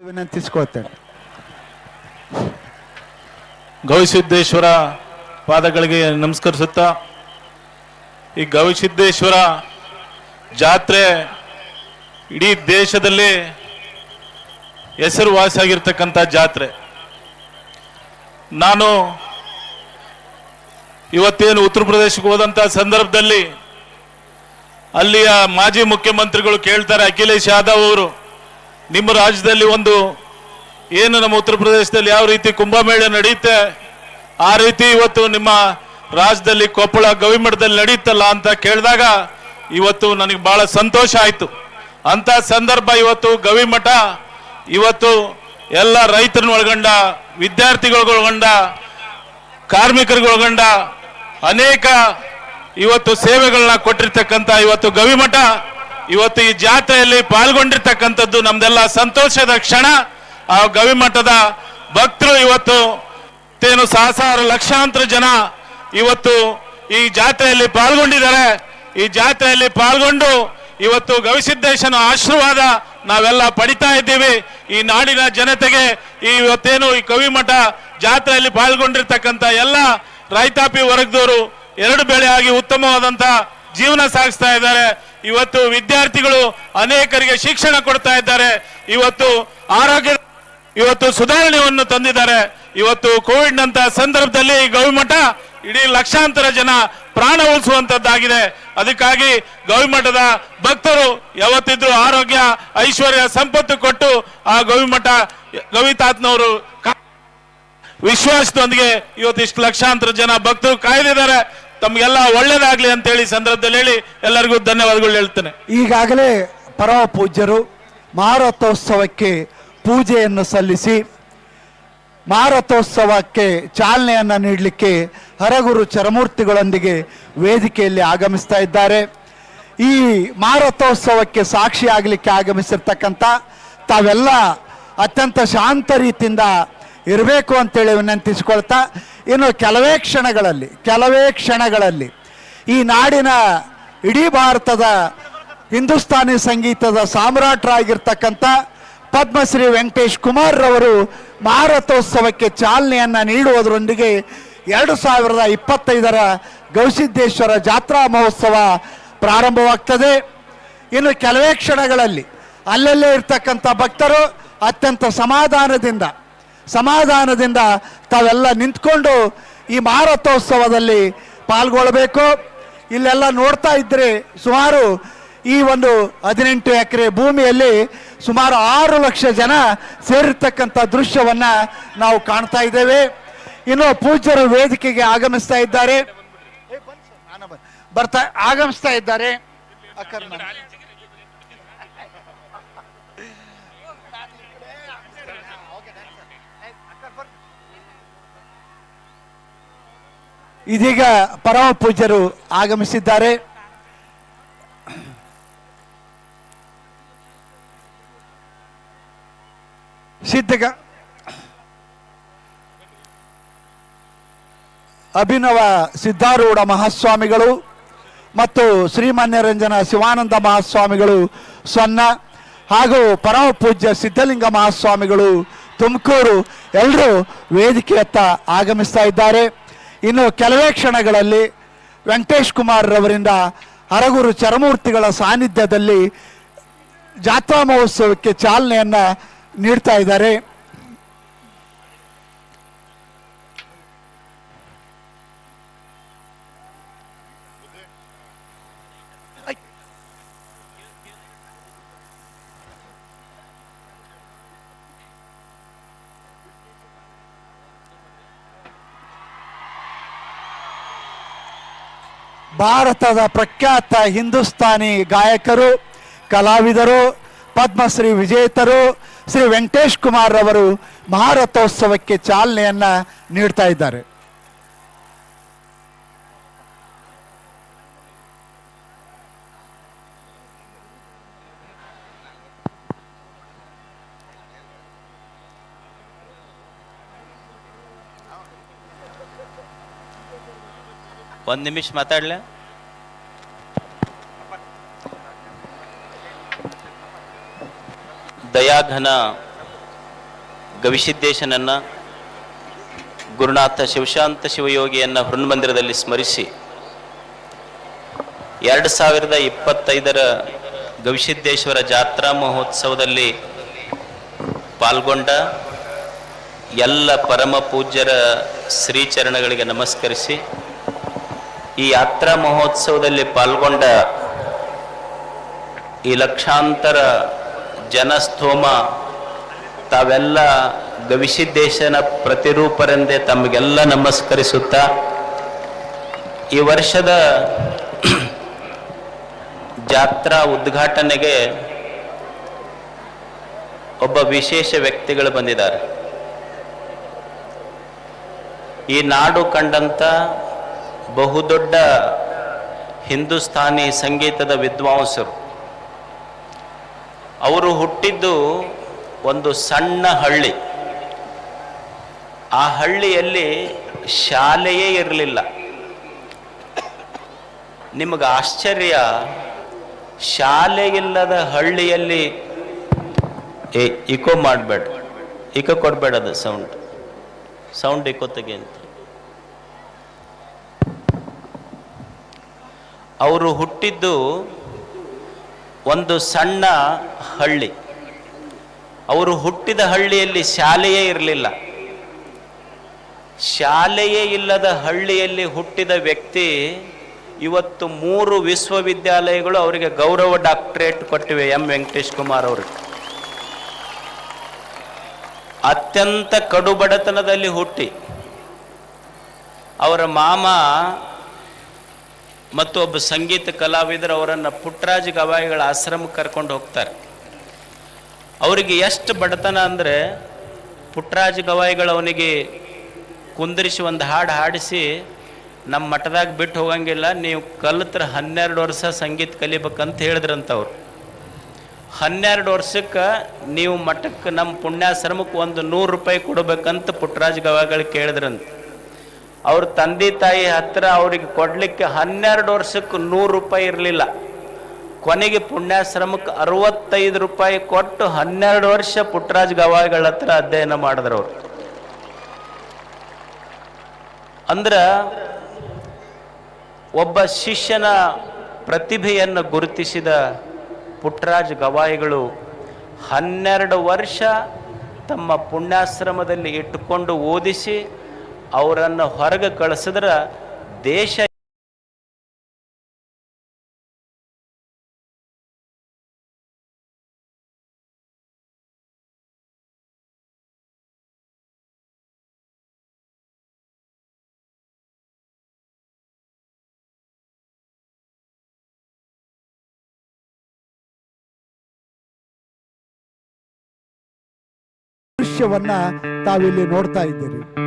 ವಿನಂತಿಸ್ಕೊಳ್ತೇನೆ ಗವಿಸಿದ್ದೇಶ್ವರ ಪಾದಗಳಿಗೆ ನಮಸ್ಕರಿಸುತ್ತಾ, ಈ ಗವಿಸಿದ್ದೇಶ್ವರ ಜಾತ್ರೆ ಇಡೀ ದೇಶದಲ್ಲಿ ಹೆಸರುವಾಸಿಯಾಗಿರ್ತಕ್ಕಂಥ ಜಾತ್ರೆ. ನಾನು ಇವತ್ತೇನು ಉತ್ತರ ಪ್ರದೇಶಕ್ಕೆ ಹೋದಂಥ ಸಂದರ್ಭದಲ್ಲಿ ಅಲ್ಲಿಯ ಮಾಜಿ ಮುಖ್ಯಮಂತ್ರಿಗಳು ಕೇಳ್ತಾರೆ ಅಖಿಲೇಶ್ ಯಾದವ್ ಅವರು. ನಿಮ್ಮ ರಾಜ್ಯದಲ್ಲಿ ಒಂದು ಏನು ನಮ್ಮ ಉತ್ತರ ಪ್ರದೇಶದಲ್ಲಿ ಯಾವ ರೀತಿ ಕುಂಭಮೇಳ ನಡೆಯುತ್ತೆ, ಆ ರೀತಿ ಇವತ್ತು ನಿಮ್ಮ ರಾಜ್ಯದಲ್ಲಿ ಕೊಪ್ಪಳ ಗವಿಮಠದಲ್ಲಿ ನಡೆಯುತ್ತಲ್ಲ ಅಂತ ಕೇಳಿದಾಗ ಇವತ್ತು ನನಗೆ ಬಹಳ ಸಂತೋಷ ಆಯಿತು. ಅಂತ ಸಂದರ್ಭ ಇವತ್ತು ಗವಿಮಠ, ಇವತ್ತು ಎಲ್ಲ ರೈತರನ್ನ ಒಳಗೊಂಡ ವಿದ್ಯಾರ್ಥಿಗಳಿಗೊಳಗೊಂಡ ಕಾರ್ಮಿಕರಿಗೊಳಗೊಂಡ ಅನೇಕ ಇವತ್ತು ಸೇವೆಗಳನ್ನ ಕೊಟ್ಟಿರ್ತಕ್ಕಂಥ ಇವತ್ತು ಗವಿಮಠ ಇವತ್ತು ಈ ಜಾತ್ರೆಯಲ್ಲಿ ಪಾಲ್ಗೊಂಡಿರ್ತಕ್ಕಂಥದ್ದು ನಮ್ದೆಲ್ಲ ಸಂತೋಷದ ಕ್ಷಣ. ಆ ಗವಿಮಠದ ಭಕ್ತರು ಇವತ್ತು ತೇನು ಸಹಸ್ರಾರು ಲಕ್ಷಾಂತರ ಜನ ಇವತ್ತು ಈ ಜಾತ್ರೆಯಲ್ಲಿ ಪಾಲ್ಗೊಂಡಿದ್ದಾರೆ. ಈ ಜಾತ್ರೆಯಲ್ಲಿ ಪಾಲ್ಗೊಂಡು ಇವತ್ತು ಗವಿಸಿದ್ದೇಶನ ಆಶೀರ್ವಾದ ನಾವೆಲ್ಲ ಪಡಿತಾ ಇದ್ದೀವಿ. ಈ ನಾಡಿನ ಜನತೆಗೆ ಈ ಇವತ್ತೇನು ಈ ಕವಿಮಠ ಜಾತ್ರೆಯಲ್ಲಿ ಪಾಲ್ಗೊಂಡಿರ್ತಕ್ಕಂಥ ಎಲ್ಲ ರೈತಾಪಿ ವರ್ಗದವರು ಎರಡು ಬೆಳೆ ಆಗಿ ಉತ್ತಮವಾದಂತ ಜೀವನ ಸಾಗಿಸ್ತಾ ಇದ್ದಾರೆ. ಇವತ್ತು ವಿದ್ಯಾರ್ಥಿಗಳು ಅನೇಕರಿಗೆ ಶಿಕ್ಷಣ ಕೊಡ್ತಾ ಇದ್ದಾರೆ. ಇವತ್ತು ಆರೋಗ್ಯ ಇವತ್ತು ಸುಧಾರಣೆಯನ್ನು ತಂದಿದ್ದಾರೆ. ಇವತ್ತು ಕೋವಿಡ್ ನಂತಹ ಸಂದರ್ಭದಲ್ಲಿ ಗವಿಮಠ ಇಡೀ ಲಕ್ಷಾಂತರ ಜನ ಪ್ರಾಣ ಉಳಿಸುವಂತದ್ದಾಗಿದೆ. ಅದಕ್ಕಾಗಿ ಗವಿಮಠದ ಭಕ್ತರು ಯಾವತ್ತಿದ್ರು ಆರೋಗ್ಯ, ಐಶ್ವರ್ಯ, ಸಂಪತ್ತು ಕೊಟ್ಟು ಆ ಗವಿಮಠ ಗವಿತಾತ್ನವರು ವಿಶ್ವಾಸದೊಂದಿಗೆ ಇವತ್ತು ಇಷ್ಟು ಲಕ್ಷಾಂತರ ಜನ ಭಕ್ತರು ಕಾಯ್ದಿದ್ದಾರೆ. ತಮ್ಗೆಲ್ಲ ಒಳ್ಳೇದಾಗ್ಲಿ ಅಂತ ಹೇಳಿ ಸಂದರ್ಭದಲ್ಲಿ ಹೇಳಿ ಎಲ್ಲರಿಗೂ ಧನ್ಯವಾದಗಳು ಹೇಳ್ತೇನೆ. ಈಗಾಗಲೇ ಪರಮ ಪೂಜ್ಯರು ಮಾರಥೋತ್ಸವಕ್ಕೆ ಪೂಜೆಯನ್ನು ಸಲ್ಲಿಸಿ, ಮಾರಥೋತ್ಸವಕ್ಕೆ ಚಾಲನೆಯನ್ನು ನೀಡಲಿಕ್ಕೆ ಹರಗುರು ಚರಮೂರ್ತಿಗಳೊಂದಿಗೆ ವೇದಿಕೆಯಲ್ಲಿ ಆಗಮಿಸ್ತಾ ಇದ್ದಾರೆ. ಈ ಮಾರಥೋತ್ಸವಕ್ಕೆ ಸಾಕ್ಷಿಯಾಗಲಿಕ್ಕೆ ಆಗಮಿಸಿರ್ತಕ್ಕಂಥ ತಾವೆಲ್ಲ ಅತ್ಯಂತ ಶಾಂತ ರೀತಿಯಿಂದ ಇರಬೇಕು ಅಂತೇಳಿ ವಿನಂತಿಸಿಕೊಳ್ತಾ ಇನ್ನು ಕೆಲವೇ ಕ್ಷಣಗಳಲ್ಲಿ ಕೆಲವೇ ಕ್ಷಣಗಳಲ್ಲಿ ಈ ನಾಡಿನ ಇಡೀ ಭಾರತದ ಹಿಂದೂಸ್ತಾನಿ ಸಂಗೀತದ ಸಾಮ್ರಾಟರಾಗಿರ್ತಕ್ಕಂಥ ಪದ್ಮಶ್ರೀ ವೆಂಕಟೇಶ್ ಕುಮಾರ್ ರವರು ಮಾರಥೋತ್ಸವಕ್ಕೆ ಚಾಲನೆಯನ್ನು ನೀಡುವುದರೊಂದಿಗೆ ಎರಡು ಸಾವಿರದ ಇಪ್ಪತ್ತೈದರ ಗವಿಸಿದ್ದೇಶ್ವರ ಜಾತ್ರಾ ಮಹೋತ್ಸವ ಪ್ರಾರಂಭವಾಗ್ತದೆ. ಇನ್ನು ಕೆಲವೇ ಕ್ಷಣಗಳಲ್ಲಿ ಅಲ್ಲಲ್ಲೇ ಇರ್ತಕ್ಕಂಥ ಭಕ್ತರು ಅತ್ಯಂತ ಸಮಾಧಾನದಿಂದ ಸಮಾಧಾನದಿಂದ ತಾವೆಲ್ಲ ನಿಂತ್ಕೊಂಡು ಈ ಮಾರಥೋತ್ಸವದಲ್ಲಿ ಪಾಲ್ಗೊಳ್ಳಬೇಕು. ಇಲ್ಲೆಲ್ಲ ನೋಡ್ತಾ ಇದ್ರೆ ಸುಮಾರು ಈ ಒಂದು ಹದಿನೆಂಟು ಎಕರೆ ಭೂಮಿಯಲ್ಲಿ ಸುಮಾರು ಆರು ಲಕ್ಷ ಜನ ಸೇರಿರ್ತಕ್ಕಂಥ ದೃಶ್ಯವನ್ನ ನಾವು ಕಾಣ್ತಾ ಇದ್ದೇವೆ. ಇನ್ನು ಪೂಜ್ಯರು ವೇದಿಕೆಗೆ ಆಗಮಿಸ್ತಾ ಇದ್ದಾರೆ. ಬರ್ತಾ ಆಗಮಿಸ್ತಾ ಇದ್ದಾರೆ. ಇದೀಗ ಪರಮ ಪೂಜ್ಯರು ಆಗಮಿಸಿದ್ದಾರೆ. ಸಿದ್ಧಗ ಅಭಿನವ ಸಿದ್ಧಾರೂಢ ಮಹಾಸ್ವಾಮಿಗಳು ಮತ್ತು ಶ್ರೀಮಾನ್ಯರಂಜನ ಶಿವಾನಂದ ಮಹಾಸ್ವಾಮಿಗಳು ಸೊನ್ನ ಹಾಗೂ ಪರಮ ಪೂಜ್ಯ ಸಿದ್ಧಲಿಂಗ ಮಹಾಸ್ವಾಮಿಗಳು ತುಮಕೂರು ಎಲ್ಲರೂ ವೇದಿಕೆಯತ್ತ ಆಗಮಿಸ್ತಾ ಇದ್ದಾರೆ. ಇನ್ನು ಕೆಲವೇ ಕ್ಷಣಗಳಲ್ಲಿ ವೆಂಕಟೇಶ್ ಕುಮಾರ್ ರವರಿಂದ ಹರಗುರು ಚರಮೂರ್ತಿಗಳ ಸಾನ್ನಿಧ್ಯದಲ್ಲಿ ಜಾತ್ರಾ ಮಹೋತ್ಸವಕ್ಕೆ ಚಾಲನೆಯನ್ನು ನೀಡ್ತಾ ಇದ್ದಾರೆ. ಭಾರತದ ಪ್ರಖ್ಯಾತ ಹಿಂದೂಸ್ತಾನಿ ಗಾಯಕರು, ಕಲಾವಿದರು, ಪದ್ಮಶ್ರೀ ವಿಜೇತರು, ಶ್ರೀ ವೆಂಕಟೇಶ್ ಕುಮಾರ್ ಅವರು ಭಾರತೋತ್ಸವಕ್ಕೆ ಚಾಲನೆಯನ್ನು ನೀಡ್ತಾ ಇದ್ದಾರೆ. ಒಂದ್ ನಿಮಿಷ ಮಾತಾಡ್ಲ? ದಯಾಘನ ಗವಿಸಿದ್ದೇಶನನ್ನ ಗುರುನಾಥ ಶಿವಶಾಂತ ಶಿವಯೋಗಿಯನ್ನ ಹೃನ್ಮಂದಿರದಲ್ಲಿ ಸ್ಮರಿಸಿ, ಎರಡು ಸಾವಿರದ ಇಪ್ಪತ್ತೈದರ ಗವಿಸಿದ್ದೇಶ್ವರ ಜಾತ್ರಾ ಮಹೋತ್ಸವದಲ್ಲಿ ಪಾಲ್ಗೊಂಡ ಎಲ್ಲ ಪರಮ ಪೂಜ್ಯರ ಶ್ರೀಚರಣಗಳಿಗೆ ನಮಸ್ಕರಿಸಿ ಈ ಯಾತ್ರಾ ಮಹೋತ್ಸವದಲ್ಲಿ ಪಾಲ್ಗೊಂಡ ಈ ಲಕ್ಷಾಂತರ ಜನಸ್ತೋಮ ತಾವೆಲ್ಲ ಗವಿಸಿದ್ದೇಶನ ಪ್ರತಿರೂಪರೆಂದೇ ತಮಗೆಲ್ಲ ನಮಸ್ಕರಿಸುತ್ತ, ಈ ವರ್ಷದ ಜಾತ್ರಾ ಉದ್ಘಾಟನೆಗೆ ಒಬ್ಬ ವಿಶೇಷ ವ್ಯಕ್ತಿಗಳು ಬಂದಿದ್ದಾರೆ. ಈ ನಾಡು ಕಂಡಂತ ಬಹುದೊಡ್ಡ ಹಿಂದೂಸ್ತಾನಿ ಸಂಗೀತದ ವಿದ್ವಾಂಸರು. ಅವರು ಹುಟ್ಟಿದ್ದು ಒಂದು ಸಣ್ಣ ಹಳ್ಳಿ. ಆ ಹಳ್ಳಿಯಲ್ಲಿ ಶಾಲೆಯೇ ಇರಲಿಲ್ಲ. ನಿಮಗೆ ಆಶ್ಚರ್ಯ ಶಾಲೆ ಇಲ್ಲದ ಹಳ್ಳಿಯಲ್ಲಿ ಏ, ಇಕೋ ಮಾಡಬೇಡ. ಇಕೋ ಕೊಡಬೇಡ ಅದು ಸೌಂಡ್. ಸೌಂಡ್ ಇಕೋ ತೆಗೆ ಅಂತ. ಅವರು ಹುಟ್ಟಿದ್ದು ಒಂದು ಸಣ್ಣ ಹಳ್ಳಿ. ಅವರು ಹುಟ್ಟಿದ ಹಳ್ಳಿಯಲ್ಲಿ ಶಾಲೆಯೇ ಇರಲಿಲ್ಲ. ಶಾಲೆಯೇ ಇಲ್ಲದ ಹಳ್ಳಿಯಲ್ಲಿ ಹುಟ್ಟಿದ ವ್ಯಕ್ತಿ ಇವತ್ತು ಮೂರು ವಿಶ್ವವಿದ್ಯಾಲಯಗಳು ಅವರಿಗೆ ಗೌರವ ಡಾಕ್ಟರೇಟ್ ಕೊಟ್ಟಿವೆ ಎಂ ವೆಂಕಟೇಶ್ ಕುಮಾರ್ ಅವರಿಗೆ ಅತ್ಯಂತ ಕಡುಬಡತನದಲ್ಲಿ ಹುಟ್ಟಿ. ಅವರ ಮಾಮ ಮತ್ತು ಒಬ್ಬ ಸಂಗೀತ ಕಲಾವಿದರು ಅವರನ್ನು ಪುಟ್ಟರಾಜ ಗವಾಯಿಗಳ ಆಶ್ರಮಕ್ಕೆ ಕರ್ಕೊಂಡು ಹೋಗ್ತಾರೆ. ಅವರಿಗೆ ಎಷ್ಟು ಬಡತನ ಅಂದರೆ ಪುಟ್ಟರಾಜ ಗವಾಯಿಗಳು ಅವನಿಗೆ ಕುಂದಿರಿಸಿ ಒಂದು ಹಾಡು ಹಾಡಿಸಿ, ನಮ್ಮ ಮಠದಾಗ ಬಿಟ್ಟು ಹೋಗಂಗಿಲ್ಲ, ನೀವು ಕಲಿತ್ರ ಹನ್ನೆರಡು ವರ್ಷ ಸಂಗೀತ ಕಲಿಬೇಕಂತ ಹೇಳಿದ್ರಂತ ಅವರು. ಹನ್ನೆರಡು ವರ್ಷಕ್ಕೆ ನೀವು ಮಠಕ್ಕೆ ನಮ್ಮ ಪುಣ್ಯಾಶ್ರಮಕ್ಕೆ ಒಂದು ನೂರು ರೂಪಾಯಿ ಕೊಡಬೇಕಂತ ಪುಟ್ಟರಾಜ ಗವಾಯಿಗಳು ಕೇಳಿದ್ರಂತ. ಅವ್ರ ತಂದೆ ತಾಯಿ ಹತ್ರ ಅವ್ರಿಗೆ ಕೊಡಲಿಕ್ಕೆ ಹನ್ನೆರಡು ವರ್ಷಕ್ಕೆ ನೂರು ರೂಪಾಯಿ ಇರಲಿಲ್ಲ. ಕೊನೆಗೆ ಪುಣ್ಯಾಶ್ರಮಕ್ಕೆ ಅರವತ್ತೈದು ರೂಪಾಯಿ ಕೊಟ್ಟು ಹನ್ನೆರಡು ವರ್ಷ ಪುಟ್ಟರಾಜ ಗವಾಯಿಗಳ ಹತ್ರ ಅಧ್ಯಯನ ಮಾಡಿದ್ರು ಅವರು. ಅಂದ್ರ ಒಬ್ಬ ಶಿಷ್ಯನ ಪ್ರತಿಭೆಯನ್ನು ಗುರುತಿಸಿದ ಪುಟ್ಟರಾಜ ಗವಾಯಿಗಳು ಹನ್ನೆರಡು ವರ್ಷ ತಮ್ಮ ಪುಣ್ಯಾಶ್ರಮದಲ್ಲಿ ಇಟ್ಟುಕೊಂಡು ಓದಿಸಿ ಅವರನ್ನು ಹೊರಗೆ ಕಳಿಸಿದ್ರ ದೇಶ ದೃಶ್ಯವನ್ನ ತಾವಿಲ್ಲಿ ನೋಡ್ತಾ ಇದ್ದೀರಿ.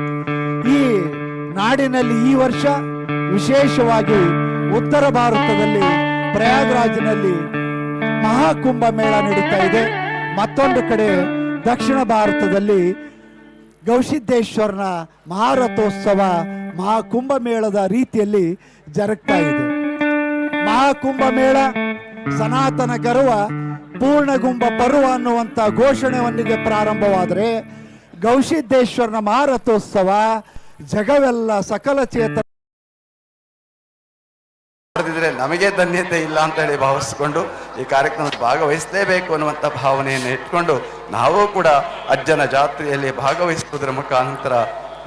ನಾಡಿನಲ್ಲಿ ಈ ವರ್ಷ ವಿಶೇಷವಾಗಿ ಉತ್ತರ ಭಾರತದಲ್ಲಿ ಪ್ರಯಾಗ್ರಾಜ್ನಲ್ಲಿ ಮಹಾಕುಂಭ ಮೇಳ ನಡೀತಾ ಇದೆ. ಮತ್ತೊಂದು ಕಡೆ ದಕ್ಷಿಣ ಭಾರತದಲ್ಲಿ ಗೌಸಿದ್ದೇಶ್ವರನ ಮಹಾರಥೋತ್ಸವ ಮಹಾಕುಂಭ ಮೇಳದ ರೀತಿಯಲ್ಲಿ ಜರುಗ್ತಾ ಇದೆ. ಮಹಾಕುಂಭ ಮೇಳ ಸನಾತನ ಗರ್ವ ಪೂರ್ಣಗುಂಬ ಪರ್ವ ಅನ್ನುವಂಥ ಘೋಷಣೆಯೊಂದಿಗೆ ಪ್ರಾರಂಭವಾದರೆ ಗೌಸಿದ್ದೇಶ್ವರನ ಮಹಾರಥೋತ್ಸವ ಜಗವೆಲ್ಲ ಸಕಲ ಚೇತನ ಮಾಡಿದ್ರೆ ನಮಗೆ ಧನ್ಯತೆ ಇಲ್ಲ ಅಂತ ಹೇಳಿ ಭಾವಿಸಿಕೊಂಡು ಈ ಕಾರ್ಯಕ್ರಮದಲ್ಲಿ ಭಾಗವಹಿಸಲೇಬೇಕು ಅನ್ನುವಂಥ ಭಾವನೆಯನ್ನು ಇಟ್ಕೊಂಡು ನಾವು ಕೂಡ ಅಜ್ಜನ ಜಾತ್ರೆಯಲ್ಲಿ ಭಾಗವಹಿಸುವುದರ ಮುಖಾಂತರ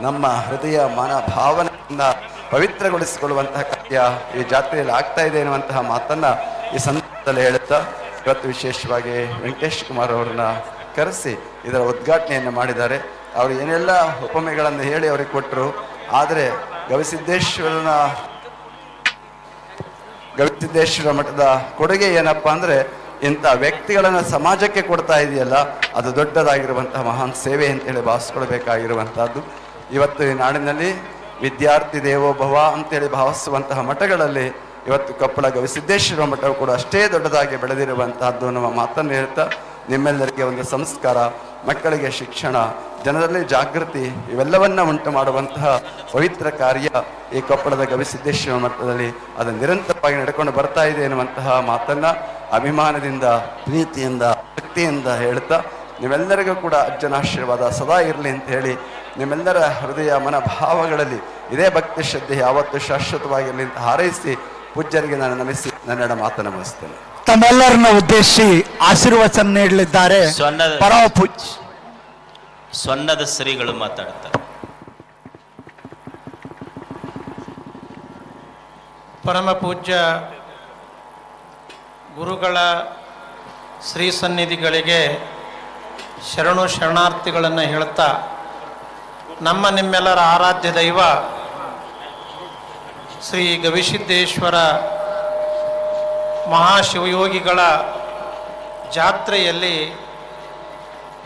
ನಮ್ಮ ಹೃದಯ ಮನ ಭಾವನೆಯಿಂದ ಪವಿತ್ರಗೊಳಿಸಿಕೊಳ್ಳುವಂತಹ ಕಾರ್ಯ ಈ ಜಾತ್ರೆಯಲ್ಲಿ ಆಗ್ತಾ ಇದೆ ಎನ್ನುವಂತಹ ಮಾತನ್ನ ಈ ಸಂದರ್ಭದಲ್ಲಿ ಹೇಳುತ್ತಾ ಇವತ್ತು ವಿಶೇಷವಾಗಿ ವೆಂಕಟೇಶ್ ಕುಮಾರ್ ಅವರನ್ನ ಕರೆಸಿ ಇದರ ಉದ್ಘಾಟನೆಯನ್ನು ಮಾಡಿದ್ದಾರೆ. ಅವರು ಏನೆಲ್ಲ ಉಪಮೆಗಳನ್ನು ಹೇಳಿ ಅವರಿಗೆ ಕೊಟ್ಟರು ಆದರೆ ಗವಿಸಿದ್ದೇಶ್ವರನ ಗವಿಸಿದ್ದೇಶ್ವರ ಮಠದ ಕೊಡುಗೆ ಏನಪ್ಪಾ ಅಂದರೆ, ಇಂಥ ವ್ಯಕ್ತಿಗಳನ್ನು ಸಮಾಜಕ್ಕೆ ಕೊಡ್ತಾ ಇದೆಯಲ್ಲ, ಅದು ದೊಡ್ಡದಾಗಿರುವಂತಹ ಮಹಾನ್ ಸೇವೆ ಅಂತೇಳಿ ಭಾವಿಸ್ಕೊಳ್ಬೇಕಾಗಿರುವಂತಹದ್ದು ಇವತ್ತು ಈ ನಾಡಿನಲ್ಲಿ ವಿದ್ಯಾರ್ಥಿ ದೇವೋಭವ ಅಂತೇಳಿ ಭಾವಿಸುವಂತಹ ಮಠಗಳಲ್ಲಿ ಇವತ್ತು ಕೊಪ್ಪಳ ಗವಿಸಿದ್ದೇಶ್ವರ ಮಠವು ಕೂಡ ಅಷ್ಟೇ ದೊಡ್ಡದಾಗಿ ಬೆಳೆದಿರುವಂತಹದ್ದು ನಮ್ಮ ಮಾತನ್ನು ಹೇಳ್ತಾ ನಿಮ್ಮೆಲ್ಲರಿಗೆ ಒಂದು ಸಂಸ್ಕಾರ, ಮಕ್ಕಳಿಗೆ ಶಿಕ್ಷಣ, ಜನರಲ್ಲಿ ಜಾಗೃತಿ, ಇವೆಲ್ಲವನ್ನ ಉಂಟು ಮಾಡುವಂತಹ ಪವಿತ್ರ ಕಾರ್ಯ ಈ ಕೊಪ್ಪಳದ ಗವಿಸಿದ್ದೇಶ್ವರ ಮಠದಲ್ಲಿ ಅದು ನಿರಂತರವಾಗಿ ನಡ್ಕೊಂಡು ಬರ್ತಾ ಇದೆ ಎನ್ನುವಂತಹ ಮಾತನ್ನ ಅಭಿಮಾನದಿಂದ, ಪ್ರೀತಿಯಿಂದ, ಭಕ್ತಿಯಿಂದ ಹೇಳ್ತಾ ನಿಮ್ಮೆಲ್ಲರಿಗೂ ಕೂಡ ಅಜ್ಜನ ಆಶೀರ್ವಾದ ಸದಾ ಇರಲಿ ಅಂತ ಹೇಳಿ ನಿಮ್ಮೆಲ್ಲರ ಹೃದಯ ಮನಭಾವಗಳಲ್ಲಿ ಇದೇ ಭಕ್ತಿ ಶ್ರದ್ಧೆ ಯಾವತ್ತೂ ಶಾಶ್ವತವಾಗಿರಲಿ ಅಂತ ಹಾರೈಸಿ ಪೂಜ್ಯರಿಗೆ ನಾನು ನಮಿಸಿ ನನ್ನೆಡ ಮಾತನ್ನು ಮುಗಿಸ್ತೇನೆ. ತಮ್ಮೆಲ್ಲರನ್ನ ಉದ್ದೇಶಿಸಿ ಆಶೀರ್ವಚನ ನೀಡಲಿದ್ದಾರೆ. ಸ್ವರ್ಣದ ಪೂಜ್ ಸೊನ್ನದ ಶ್ರೀಗಳು ಮಾತಾಡ್ತಾರೆ. ಪರಮ ಪೂಜ್ಯ ಗುರುಗಳ ಶ್ರೀ ಸನ್ನಿಧಿಗಳಿಗೆ ಶರಣು ಶರಣಾರ್ಥಿಗಳನ್ನು ಹೇಳ್ತಾ ನಮ್ಮ ನಿಮ್ಮೆಲ್ಲರ ಆರಾಧ್ಯ ದೈವ ಶ್ರೀ ಗವಿಸಿದ್ದೇಶ್ವರ ಮಹಾಶಿವಯೋಗಿಗಳ ಜಾತ್ರೆಯಲ್ಲಿ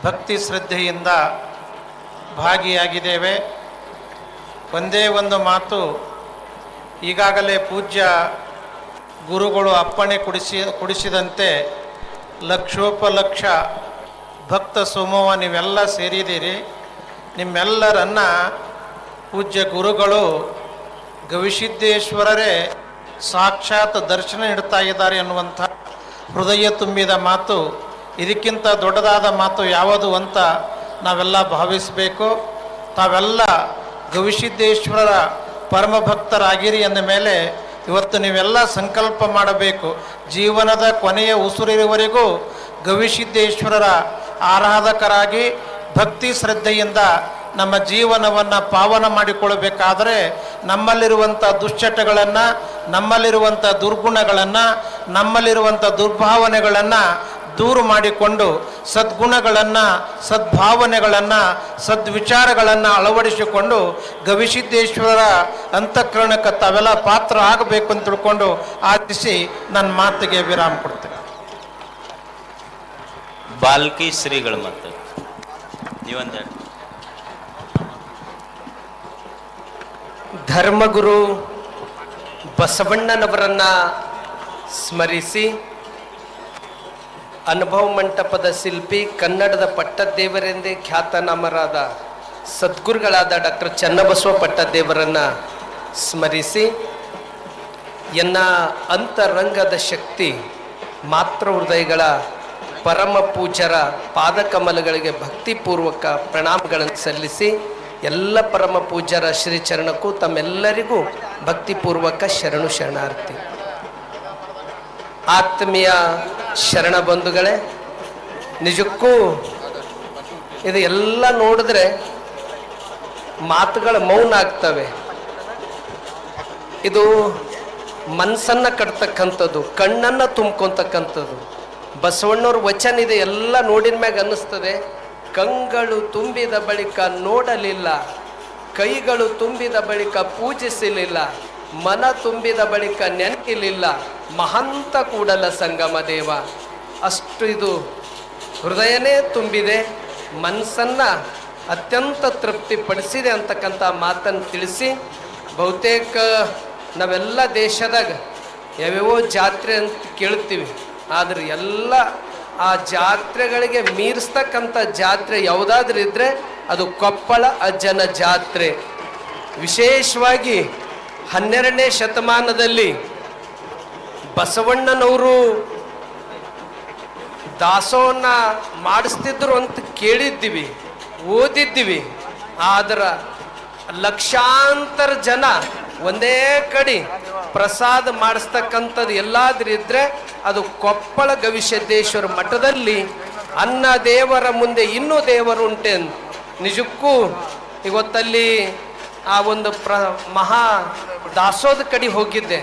ಭಕ್ತಿ ಶ್ರದ್ಧೆಯಿಂದ ಭಾಗಿಯಾಗಿದ್ದೇವೆ. ಒಂದೇ ಒಂದು ಮಾತು, ಈಗಾಗಲೇ ಪೂಜ್ಯ ಗುರುಗಳು ಅಪ್ಪಣೆ ಕೊಡಿಸಿ, ಕೊಡಿಸಿದಂತೆ ಲಕ್ಷೋಪಲಕ್ಷ ಭಕ್ತ ಸಮೂಹ ನೀವೆಲ್ಲ ಸೇರಿದ್ದೀರಿ. ನಿಮ್ಮೆಲ್ಲರನ್ನು ಪೂಜ್ಯ ಗುರುಗಳು ಗವಿಸಿದ್ದೇಶ್ವರರೇ ಸಾಕ್ಷಾತ್ ದರ್ಶನ ನೀಡ್ತಾ ಇದ್ದಾರೆ ಅನ್ನುವಂಥ ಹೃದಯ ತುಂಬಿದ ಮಾತು, ಇದಕ್ಕಿಂತ ದೊಡ್ಡದಾದ ಮಾತು ಯಾವುದು ಅಂತ ನಾವೆಲ್ಲ ಭಾವಿಸಬೇಕು. ತಾವೆಲ್ಲ ಗವಿಸಿದ್ದೇಶ್ವರರ ಪರಮ ಭಕ್ತರಾಗಿರಿ ಅಂದ ಮೇಲೆ ಇವತ್ತು ನೀವೆಲ್ಲ ಸಂಕಲ್ಪ ಮಾಡಬೇಕು. ಜೀವನದ ಕೊನೆಯ ಉಸುರಿರುವವರೆಗೂ ಗವಿಸಿದ್ದೇಶ್ವರರ ಆರಾಧಕರಾಗಿ ಭಕ್ತಿ ಶ್ರದ್ಧೆಯಿಂದ ನಮ್ಮ ಜೀವನವನ್ನು ಪಾವನ ಮಾಡಿಕೊಳ್ಳಬೇಕಾದರೆ ನಮ್ಮಲ್ಲಿರುವಂಥ ದುಶ್ಚಟಗಳನ್ನು, ನಮ್ಮಲ್ಲಿರುವಂಥ ದುರ್ಗುಣಗಳನ್ನು, ನಮ್ಮಲ್ಲಿರುವಂಥ ದುರ್ಭಾವನೆಗಳನ್ನು ದೂರು ಮಾಡಿಕೊಂಡು ಸದ್ಗುಣಗಳನ್ನು, ಸದ್ಭಾವನೆಗಳನ್ನು, ಸದ್ವಿಚಾರಗಳನ್ನು ಅಳವಡಿಸಿಕೊಂಡು ಗವಿಸಿದ್ಧೇಶ್ವರರ ಅಂತಃಕರಣಕ್ಕೆ ತಾವೆಲ್ಲ ಪಾತ್ರ ಆಗಬೇಕು ಅಂತ ತಿಳ್ಕೊಂಡು ಆಚಿಸಿ ನನ್ನ ಮಾತಿಗೆ ವಿರಾಮ ಕೊಡ್ತೇನೆ. ಬಾಲ್ಕಿ ಶ್ರೀಗಳು ಮತ್ತು ನೀವೊಂದು ಧರ್ಮಗುರು ಬಸವಣ್ಣನವರನ್ನ ಸ್ಮರಿಸಿ ಅನುಭವ ಮಂಟಪದ ಶಿಲ್ಪಿ, ಕನ್ನಡದ ಪಟ್ಟದೇವರೆಂದೇ ಖ್ಯಾತನಾಮರಾದ ಸದ್ಗುರುಗಳಾದ ಡಾಕ್ಟರ್ ಚನ್ನಬಸವ ಪಟ್ಟದೇವರನ್ನ ಸ್ಮರಿಸಿ, ಎನ್ನ ಅಂತರಂಗದ ಶಕ್ತಿ ಮಾತೃ ಹೃದಯಗಳ ಪರಮ ಪೂಜರ ಪಾದಕಮಲಗಳಿಗೆ ಭಕ್ತಿಪೂರ್ವಕ ಪ್ರಣಾಮಗಳನ್ನು ಸಲ್ಲಿಸಿ ಎಲ್ಲ ಪರಮ ಪೂಜ್ಯರ ಶ್ರೀಚರಣಕ್ಕೂ ತಮ್ಮೆಲ್ಲರಿಗೂ ಭಕ್ತಿಪೂರ್ವಕ ಶರಣು ಶರಣಾರ್ಥಿ. ಆತ್ಮೀಯ ಶರಣ ಬಂಧುಗಳೇ, ನಿಜಕ್ಕೂ ಇದು ಎಲ್ಲ ನೋಡಿದ್ರೆ ಮಾತುಗಳ ಮೌನ ಆಗ್ತವೆ. ಇದು ಮನಸ್ಸನ್ನು ಕಟ್ತಕ್ಕಂಥದ್ದು, ಕಣ್ಣನ್ನು ತುಂಬ್ಕೊತಕ್ಕಂಥದ್ದು. ಬಸವಣ್ಣವ್ರ ವಚನ ಇದೆ, ಎಲ್ಲ ನೋಡಿದ ಮ್ಯಾಗ ಅನ್ನಿಸ್ತದೆ. ಕಂಗಳು ತುಂಬಿದ ಬಳಿಕ ನೋಡಲಿಲ್ಲ, ಕೈಗಳು ತುಂಬಿದ ಬಳಿಕ ಪೂಜಿಸಲಿಲ್ಲ, ಮನ ತುಂಬಿದ ಬಳಿಕ ನೆನಪಿಲಿಲ್ಲ ಮಹಂತ ಕೂಡಲ ಸಂಗಮ ದೇವ. ಅಷ್ಟು ಇದು ಹೃದಯನೇ ತುಂಬಿದೆ, ಮನಸ್ಸನ್ನು ಅತ್ಯಂತ ತೃಪ್ತಿಪಡಿಸಿದೆ ಅಂತಕ್ಕಂಥ ಮಾತನ್ನು ತಿಳಿಸಿ, ಬಹುತೇಕ ನಾವೆಲ್ಲ ದೇಶದಾಗ ಯಾವ್ಯಾವೋ ಜಾತ್ರೆ ಅಂತ ಕೇಳ್ತೀವಿ, ಆದರೆ ಎಲ್ಲ ಆ ಜಾತ್ರೆಗಳಿಗೆ ಮೀರಿಸ್ತಕ್ಕಂಥ ಜಾತ್ರೆ ಯಾವುದಾದ್ರೂ ಇದ್ದರೆ ಅದು ಕೊಪ್ಪಳ ಅಜ್ಜನ ಜಾತ್ರೆ. ವಿಶೇಷವಾಗಿ ಹನ್ನೆರಡನೇ ಶತಮಾನದಲ್ಲಿ ಬಸವಣ್ಣನವರು ದಾಸೋಹನ ಮಾಡಿಸ್ತಿದ್ರು ಅಂತ ಕೇಳಿದ್ದೀವಿ, ಓದಿದ್ದೀವಿ. ಆದ್ರೆ ಲಕ್ಷಾಂತರ ಜನ ಒಂದೇ ಕಡೆ ಪ್ರಸಾದ ಮಾಡಿಸ್ತಕ್ಕಂಥದ್ದು ಎಲ್ಲಾದ್ರೂ ಇದ್ರೆ ಅದು ಕೊಪ್ಪಳ ಗವಿಸಿದ್ದೇಶ್ವರ ಮಠದಲ್ಲಿ ಅನ್ನ ದೇವರ ಮುಂದೆ ಇನ್ನೂ ದೇವರು ಉಂಟೆ ಅಂತ. ನಿಜಕ್ಕೂ ಇವತ್ತಲ್ಲಿ ಆ ಒಂದು ಪ್ರ ಮಹಾ ದಾಸೋದ ಕಡೆ ಹೋಗಿದ್ದೆ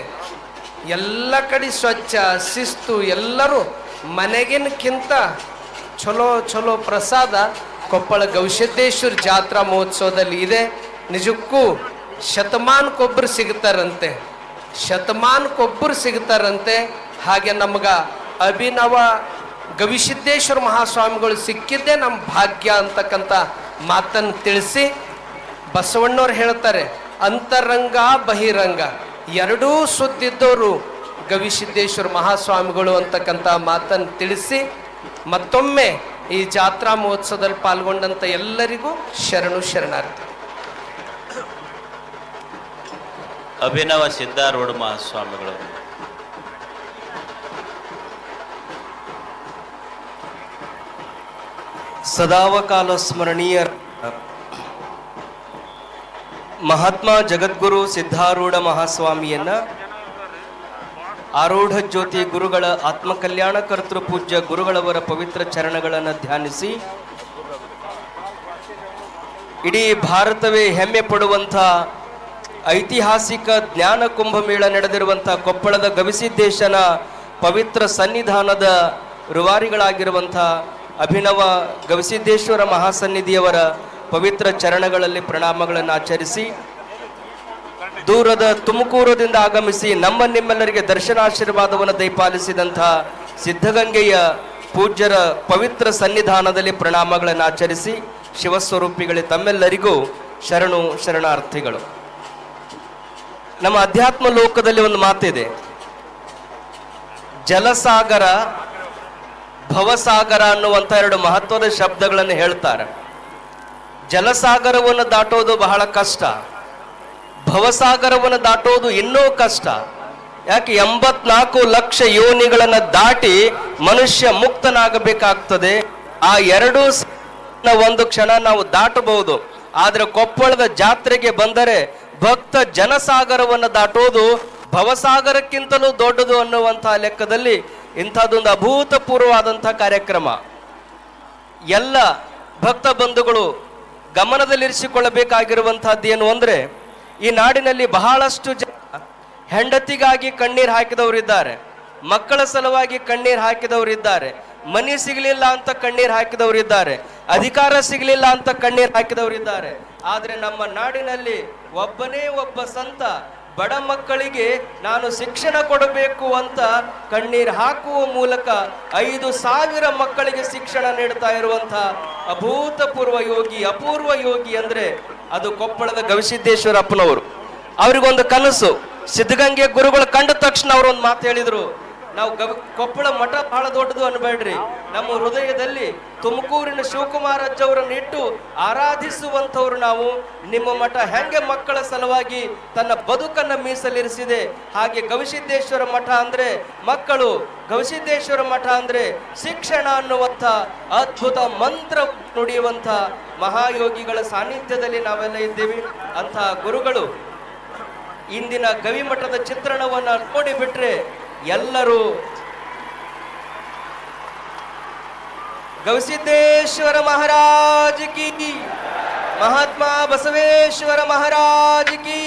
ಎಲ್ಲ ಕಡೆ ಸ್ವಚ್ಛ, ಶಿಸ್ತು, ಎಲ್ಲರೂ ಮನೆಗಿನಕ್ಕಿಂತ ಚಲೋ ಚಲೋ ಪ್ರಸಾದ ಕೊಪ್ಪಳ ಗವಿಸಿದ್ದೇಶ್ವರ ಜಾತ್ರಾ ಮಹೋತ್ಸವದಲ್ಲಿ ಇದೆ ನಿಜಕ್ಕೂ ಶತಮಾನಕ್ಕೊಬ್ಬರು ಸಿಗ್ತಾರಂತೆ. ಶತಮಾನಕ್ಕೊಬ್ಬರು ಸಿಗ್ತಾರಂತೆ. ಹಾಗೆ ನಮ್ಗೆ ಅಭಿನವ ಗವಿಸಿದ್ದೇಶ್ವರ ಮಹಾಸ್ವಾಮಿಗಳು ಸಿಕ್ಕಿದ್ದೇ ನಮ್ಮ ಭಾಗ್ಯ ಅಂತಕ್ಕಂಥ ಮಾತನ್ನು ತಿಳಿಸಿ ಬಸವಣ್ಣವ್ರು ಹೇಳ್ತಾರೆ, ಅಂತರಂಗ ಬಹಿರಂಗ, ಎರಡೂ ಸುದ್ದಿದ್ದವರು ಗವಿಸಿದ್ದೇಶ್ವರ ಮಹಾಸ್ವಾಮಿಗಳು ಅಂತಕ್ಕಂಥ ಮಾತನ್ನು ತಿಳಿಸಿ, ಮತ್ತೊಮ್ಮೆ ಈ ಜಾತ್ರಾ ಮಹೋತ್ಸವದಲ್ಲಿ ಪಾಲ್ಗೊಂಡಂಥ ಎಲ್ಲರಿಗೂ ಶರಣು ಶರಣಾರ್ಥಿ. ಅಭಿನವ ಸಿದ್ಧಾರೂಢ ಮಹಾಸ್ವಾಮಿಗಳು. ಸದಾವಕಾಲ ಸ್ಮರಣೀಯ ಮಹಾತ್ಮ ಜಗದ್ಗುರು ಸಿದ್ಧಾರೂಢ ಮಹಾಸ್ವಾಮಿಯನ್ನ ಆರೂಢ ಜ್ಯೋತಿ ಗುರುಗಳ ಆತ್ಮಕಲ್ಯಾಣ ಕರ್ತೃ ಪೂಜ್ಯ ಗುರುಗಳವರ ಪವಿತ್ರ ಚರಣಗಳನ್ನು ಧ್ಯಾನಿಸಿ ಇಡೀ ಭಾರತವೇ ಹೆಮ್ಮೆ ಪಡುವಂಥ ಐತಿಹಾಸಿಕ ಜ್ಞಾನ ಕುಂಭಮೇಳ ನಡೆದಿರುವಂಥ ಕೊಪ್ಪಳದ ಗವಿಸಿದ್ದೇಶನ ಪವಿತ್ರ ಸನ್ನಿಧಾನದ ರೂವಾರಿಗಳಾಗಿರುವಂಥ ಅಭಿನವ ಗವಿಸಿದ್ದೇಶ್ವರ ಮಹಾಸನ್ನಿಧಿಯವರ ಪವಿತ್ರ ಚರಣಗಳಲ್ಲಿ ಪ್ರಣಾಮಗಳನ್ನು ಆಚರಿಸಿ, ದೂರದ ತುಮಕೂರದಿಂದ ಆಗಮಿಸಿ ನಮ್ಮ ನಿಮ್ಮೆಲ್ಲರಿಗೆ ದರ್ಶನಾಶೀರ್ವಾದವನ್ನು ದಯಪಾಲಿಸಿದಂಥ ಸಿದ್ಧಗಂಗೆಯ ಪೂಜ್ಯರ ಪವಿತ್ರ ಸನ್ನಿಧಾನದಲ್ಲಿ ಪ್ರಣಾಮಗಳನ್ನು ಆಚರಿಸಿ, ಶಿವಸ್ವರೂಪಿಗಳೇ ತಮ್ಮೆಲ್ಲರಿಗೂ ಶರಣು ಶರಣಾರ್ಥಿಗಳು. ನಮ್ಮ ಅಧ್ಯಾತ್ಮ ಲೋಕದಲ್ಲಿ ಒಂದು ಮಾತಿದೆ. ಜಲಸಾಗರ, ಭವಸಾಗರ ಅನ್ನುವಂಥ ಎರಡು ಮಹತ್ವದ ಶಬ್ದಗಳನ್ನು ಹೇಳ್ತಾರೆ. ಜಲಸಾಗರವನ್ನು ದಾಟೋದು ಬಹಳ ಕಷ್ಟ. ಭವಸಾಗರವನ್ನು ದಾಟೋದು ಇನ್ನೂ ಕಷ್ಟ. ಯಾಕೆ ಎಂಬತ್ನಾಲ್ಕು ಲಕ್ಷ ಯೋನಿಗಳನ್ನು ದಾಟಿ ಮನುಷ್ಯ ಮುಕ್ತನಾಗಬೇಕಾಗ್ತದೆ. ಆ ಎರಡೂ ಒಂದು ಕ್ಷಣ ನಾವು ದಾಟಬಹುದು. ಆದ್ರೆ ಕೊಪ್ಪಳದ ಜಾತ್ರೆಗೆ ಬಂದರೆ ಭಕ್ತ ಜನಸಾಗರವನ್ನು ದಾಟೋದು ಭವಸಾಗರಕ್ಕಿಂತಲೂ ದೊಡ್ಡದು ಅನ್ನುವಂತಹ ಲೆಕ್ಕದಲ್ಲಿ ಇಂಥದ್ದೊಂದು ಅಭೂತಪೂರ್ವವಾದಂಥ ಕಾರ್ಯಕ್ರಮ. ಎಲ್ಲ ಭಕ್ತ ಬಂಧುಗಳು ಗಮನದಲ್ಲಿರಿಸಿಕೊಳ್ಳಬೇಕಾಗಿರುವಂತಹದ್ದು ಏನು ಅಂದರೆ, ಈ ನಾಡಿನಲ್ಲಿ ಬಹಳಷ್ಟು ಜನ ಹೆಂಡತಿಗಾಗಿ ಕಣ್ಣೀರು ಹಾಕಿದವರಿದ್ದಾರೆ, ಮಕ್ಕಳ ಸಲುವಾಗಿ ಕಣ್ಣೀರು ಹಾಕಿದವರಿದ್ದಾರೆ ಮನಿ ಸಿಗಲಿಲ್ಲ ಅಂತ ಕಣ್ಣೀರು ಹಾಕಿದವರಿದ್ದಾರೆ, ಅಧಿಕಾರ ಸಿಗಲಿಲ್ಲ ಅಂತ ಕಣ್ಣೀರು ಹಾಕಿದವರಿದ್ದಾರೆ. ಆದರೆ ನಮ್ಮ ನಾಡಿನಲ್ಲಿ ಒಬ್ಬನೇ ಒಬ್ಬ ಸಂತ, ಬಡ ಮಕ್ಕಳಿಗೆ ನಾನು ಶಿಕ್ಷಣ ಕೊಡಬೇಕು ಅಂತ ಕಣ್ಣೀರು ಹಾಕುವ ಮೂಲಕ ಐದು ಸಾವಿರ ಮಕ್ಕಳಿಗೆ ಶಿಕ್ಷಣ ನೀಡ್ತಾ ಇರುವಂತಹ ಅಭೂತಪೂರ್ವ ಯೋಗಿ, ಅಪೂರ್ವ ಯೋಗಿ ಅಂದ್ರೆ ಅದು ಕೊಪ್ಪಳದ ಗವಿಸಿದ್ದೇಶ್ವರ ಅಪ್ಪನವರು ಅವ್ರಿಗೊಂದು ಕನಸು, ಸಿದ್ಧಗಂಗೆ ಗುರುಗಳು ಕಂಡ ತಕ್ಷಣ ಅವರು ಒಂದು ಮಾತು ಹೇಳಿದ್ರು ನಾವು ಕೊಪ್ಪಳ ಮಠ ಬಹಳ ದೊಡ್ಡದು ಅನ್ಬೇಡ್ರಿ. ನಮ್ಮ ಹೃದಯದಲ್ಲಿ ತುಮಕೂರಿನ ಶಿವಕುಮಾರಜ್ಜವರನ್ನು ಇಟ್ಟು ಆರಾಧಿಸುವಂಥವ್ರು ನಾವು. ನಿಮ್ಮ ಮಠ ಹೆಂಗೆ ಮಕ್ಕಳ ಸಲುವಾಗಿ ತನ್ನ ಬದುಕನ್ನು ಮೀಸಲಿರಿಸಿದೆ. ಹಾಗೆ ಗವಿಸಿದ್ದೇಶ್ವರ ಮಠ ಅಂದ್ರೆ ಮಕ್ಕಳು. ಗವಿಸಿದ್ದೇಶ್ವರ ಮಠ ಅಂದ್ರೆ ಶಿಕ್ಷಣ ಅನ್ನುವಂಥ ಅದ್ಭುತ ಮಂತ್ರ ನುಡಿಯುವಂಥ ಮಹಾಯೋಗಿಗಳ ಸಾನ್ನಿಧ್ಯದಲ್ಲಿ ನಾವೆಲ್ಲ ಇದ್ದೇವೆ. ಅಂತಹ ಗುರುಗಳು ಇಂದಿನ ಗವಿಮಠದ ಚಿತ್ರಣವನ್ನು ನೋಡಿ ಬಿಟ್ರೆ ಎಲ್ಲರೂ ಗವಿಸಿದ್ದೇಶ್ವರ ಮಹಾರಾಜ್ ಕಿ ಮಹಾತ್ಮ ಬಸವೇಶ್ವರ ಮಹಾರಾಜ್ ಕಿ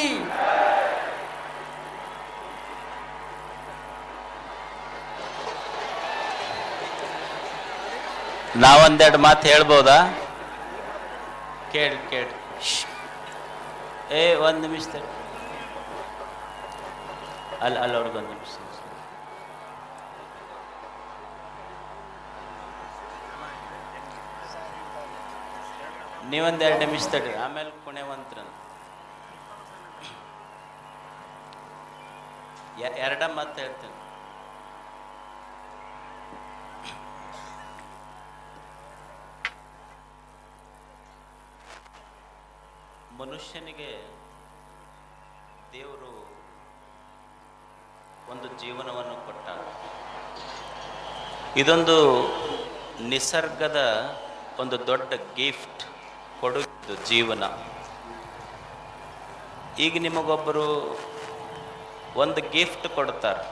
ನಾವೊಂದೆರಡು ಮಾತು ಹೇಳ್ಬೋದಾ? ಕೇಳಿ ಕೇಳಿ. ಏ ಒಂದು ನಿಮಿಷ ಅಲ್ಲಿ ಅಲ್ಲ ಅಲ್ಲ ಅವ್ರಿಗೊಂದು ನಿಮಿಷ. ನೀವೊಂದು ಎರಡು ನಿಮಿಷ ತಡ್ರಿ. ಆಮೇಲೆ ಕುಣೆವಂತ್ರ ಎರಡ ಮತ್ತೆ ಹೇಳ್ತೇನೆ. ಮನುಷ್ಯನಿಗೆ ದೇವರು ಒಂದು ಜೀವನವನ್ನು ಕೊಟ್ಟ ಇದೊಂದು ನಿಸರ್ಗದ ಒಂದು ದೊಡ್ಡ ಗಿಫ್ಟ್ ಕೊಡುವುದು ಜೀವನ. ಈಗ ನಿಮಗೊಬ್ಬರು ಒಂದು ಗಿಫ್ಟ್ ಕೊಡ್ತಾರೆ.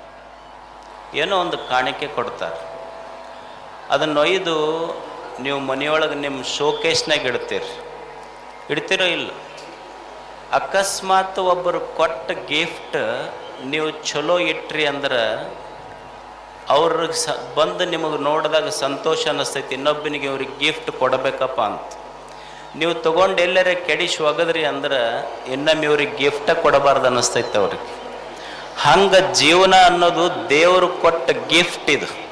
ಏನೋ ಒಂದು ಕಾಣಿಕೆ ಕೊಡ್ತಾರೆ. ಅದನ್ನು ಒಯ್ದು ನೀವು ಮನೆಯೊಳಗೆ ನಿಮ್ಮ ಶೋಕೇಶ್ನಾಗ ಇಡ್ತೀರಿ. ಇಡ್ತಿರೋ ಇಲ್ಲ. ಅಕಸ್ಮಾತ್ ಒಬ್ಬರು ಕೊಟ್ಟ ಗಿಫ್ಟ್ ನೀವು ಚಲೋ ಇಟ್ರಿ ಅಂದ್ರೆ ಅವ್ರಿಗೆ ಸ ಬಂದು ನಿಮಗೆ ನೋಡಿದಾಗ ಸಂತೋಷ ಅನ್ನಿಸ್ತೈತಿ ಇನ್ನೊಬ್ಬನಿಗೆ ಇವ್ರಿಗೆ ಗಿಫ್ಟ್ ಕೊಡಬೇಕಪ್ಪ ಅಂತ. ನೀವು ತಗೊಂಡು ಎಲ್ಲರೇ ಕೆಡಿಸಿ ಒಗದ್ರಿ ಅಂದ್ರೆ ಇನ್ನೊಮ್ಮೆ ಇವ್ರಿಗೆ ಗಿಫ್ಟ ಕೊಡಬಾರ್ದು ಅನ್ನಿಸ್ತೈತೆ ಅವ್ರಿಗೆ. ಹಂಗೆ ಜೀವನ ಅನ್ನೋದು ದೇವರು ಕೊಟ್ಟ ಗಿಫ್ಟ್ ಇದು.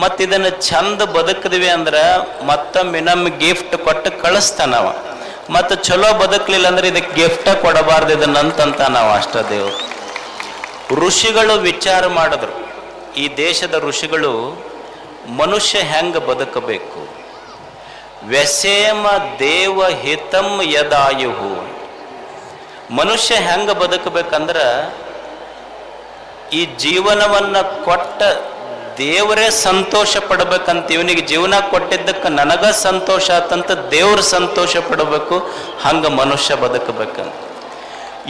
ಮತ್ತು ಇದನ್ನು ಚಂದ ಬದುಕಿದ್ವಿ ಅಂದ್ರೆ ಮತ್ತೊಮ್ಮೆ ಇನ್ನೊಮ್ಮೆ ಗಿಫ್ಟ್ ಕೊಟ್ಟು ಕಳಿಸ್ತಾನವ ಮತ್ತು ಚಲೋ ಬದುಕಲಿಲ್ಲ ಅಂದ್ರೆ ಇದಕ್ಕೆ ಗಿಫ್ಟ ಕೊಡಬಾರ್ದು ಇದನ್ನ ಅಂತಂತ ನಾವು ಅಷ್ಟ ದೇವರು. ಋಷಿಗಳು ವಿಚಾರ ಮಾಡಿದ್ರು, ಈ ದೇಶದ ಋಷಿಗಳು ಮನುಷ್ಯ ಹೆಂಗೆ ಬದುಕಬೇಕು? ವ್ಯಸೇಮ ದೇವ ಹಿತಂ ಯದಾಯುಹು. ಮನುಷ್ಯ ಹೆಂಗೆ ಬದುಕಬೇಕಂದ್ರೆ ಈ ಜೀವನವನ್ನು ಕೊಟ್ಟ ದೇವರೇ ಸಂತೋಷ ಪಡ್ಬೇಕಂತ, ಇವನಿಗೆ ಜೀವನ ಕೊಟ್ಟಿದ್ದಕ್ಕೆ ನನಗ ಸಂತೋಷ ಆತಂತ ದೇವ್ರ ಸಂತೋಷ ಪಡಬೇಕು, ಹಂಗೆ ಮನುಷ್ಯ ಬದುಕಬೇಕಂತ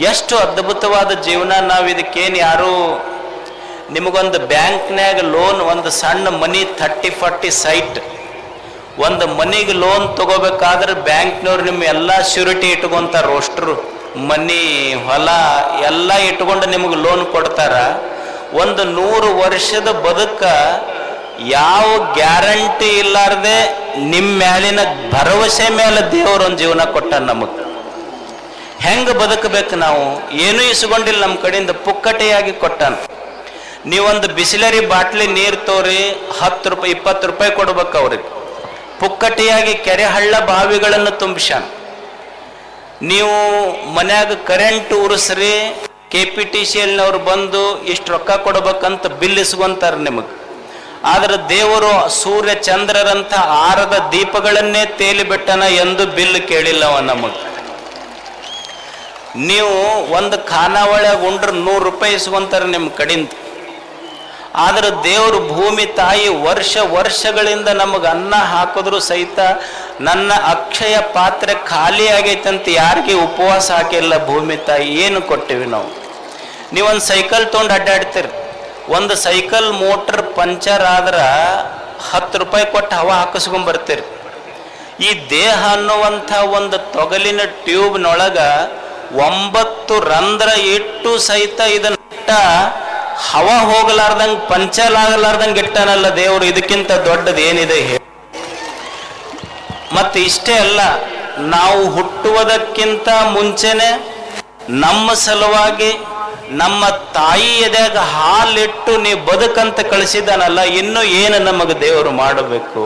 ಎಷ್ಟು ಅದ್ಭುತವಾದ ಜೀವನ ನಾವು ಇದಕ್ಕೇನು ಯಾರು ನಿಮಗೊಂದು ಬ್ಯಾಂಕ್ನ್ಯಾಗ ಲೋನ್, ಒಂದು ಸಣ್ಣ ಮನಿ, ಥರ್ಟಿ ಫಾರ್ಟಿ ಸೈಟ್ ಒಂದು ಮನಿಗೆ ಲೋನ್ ತಗೋಬೇಕಾದ್ರೆ ಬ್ಯಾಂಕ್ನವ್ರು ನಿಮ್ಮ ಎಲ್ಲ ಶ್ಯೂರಿಟಿ ಇಟ್ಕೊಂತಾರ ರೋಸ್ಟ್ರು ಮನಿ, ಹೊಲ ಎಲ್ಲ ಇಟ್ಕೊಂಡು ನಿಮಗೆ ಲೋನ್ ಕೊಡ್ತಾರ. ಒಂದು ನೂರು ವರ್ಷದ ಬದುಕ ಯಾವ ಗ್ಯಾರಂಟಿ ಇಲ್ಲಾರ್ದೆ ನಿಮ್ಮ ಮ್ಯಾಲಿನ ಭರವಸೆ ಮೇಲೆ ದೇವರೊಂದು ಜೀವನ ಕೊಟ್ಟ ನಮಗೆ. ಹೆಂಗೆ ಬದುಕಬೇಕು ನಾವು? ಏನೂ ಇಸ್ಕೊಂಡಿಲ್ಲ ನಮ್ಮ ಕಡೆಯಿಂದ ಪುಕ್ಕಟೆಯಾಗಿ ಕೊಟ್ಟಾನ. ನೀವೊಂದು ಬಿಸಿಲರಿ ಬಾಟ್ಲಿ ನೀರು ತೋರಿ ಹತ್ತು ರೂಪಾಯಿ, ಇಪ್ಪತ್ತು ರೂಪಾಯಿ ಕೊಡ್ಬೇಕು ಅವ್ರಿಗೆ. ಪುಕ್ಕಟೆಯಾಗಿ ಕೆರೆ ಹಳ್ಳ ಬಾವಿಗಳನ್ನು ತುಂಬಿಸ್ಯಾನ. ನೀವು ಮನ್ಯಾಗ ಕರೆಂಟ್ ಉರಿಸ್ರಿ ಕೆ ಪಿ ಟಿ ಸಿ ಎಲ್ನವ್ರು ಬಂದು ಇಷ್ಟು ರೊಕ್ಕ ಕೊಡ್ಬೇಕಂತ ಬಿಲ್ ಇಸ್ಕೊಂತಾರೆ ನಿಮಗೆ. ಆದ್ರೆ ದೇವರು ಸೂರ್ಯ ಚಂದ್ರರಂಥ ಆರದ ದೀಪಗಳನ್ನೇ ತೇಲಿ ಬಿಟ್ಟನ ಎಂದು ಬಿಲ್ ಕೇಳಿಲ್ಲವ ನಮಗೆ. ನೀವು ಒಂದು ಖಾನಾವಳಿಯಾಗ ಉಂಡ್ರೆ ನೂರು ರೂಪಾಯಿ ಇಸ್ಕೊಂತಾರೆ ನಿಮ್ಮ ಕಡೆಯಿಂದ ಆದ್ರೆ ದೇವರು ಭೂಮಿ ತಾಯಿ ವರ್ಷ ವರ್ಷಗಳಿಂದ ನಮಗೆ ಅನ್ನ ಹಾಕಿದ್ರು ಸಹಿತ ನನ್ನ ಅಕ್ಷಯ ಪಾತ್ರೆ ಖಾಲಿ ಆಗೈತಂತ ಯಾರಿಗೆ ಉಪವಾಸ ಹಾಕಿಲ್ಲ ಭೂಮಿ ತಾಯಿ, ಏನು ಕೊಟ್ಟಿವಿ ನಾವು? ನೀವೊಂದು ಸೈಕಲ್ ತೊಗೊಂಡು ಅಡ್ಡಾಡ್ತೀರಿ. ಒಂದು ಸೈಕಲ್, ಮೋಟ್ರ್, ಪಂಚರ್ ಆದ್ರೆ ಹತ್ತು ರೂಪಾಯಿ ಕೊಟ್ಟು ಹವಾ ಹಾಕಿಸ್ಕೊಂಡ್ ಬರ್ತೀರಿ ಈ ದೇಹ ಅನ್ನುವಂಥ ಒಂದು ತೊಗಲಿನ ಟ್ಯೂಬ್ನೊಳಗ ಒಂಬತ್ತು ರಂಧ್ರ ಇಟ್ಟು ಸಹಿತ ಇದನ್ನ ಹವಾ ಹೋಗಲಾರ್ದಂಗ್ ಪಂಚಲ್ ಆಗಲಾರ್ದಂಗ್ ಇಟ್ಟಾನಲ್ಲ ದೇವರು, ಇದಕ್ಕಿಂತ ದೊಡ್ಡದು ಏನಿದೆ ಮತ್ತೆ ಇಷ್ಟೇ ಅಲ್ಲ, ನಾವು ಹುಟ್ಟುವುದಕ್ಕಿಂತ ಮುಂಚೆನೆ ನಮ್ಮ ಸಲುವಾಗಿ ನಮ್ಮ ತಾಯಿ ಎದೆಯಾಗ ಹಾಲಿಟ್ಟು ನೀವು ಬದುಕಂತ ಕಳಿಸಿದಾನಲ್ಲ, ಇನ್ನು ಏನು ನಮಗೆ ದೇವರು ಮಾಡಬೇಕು?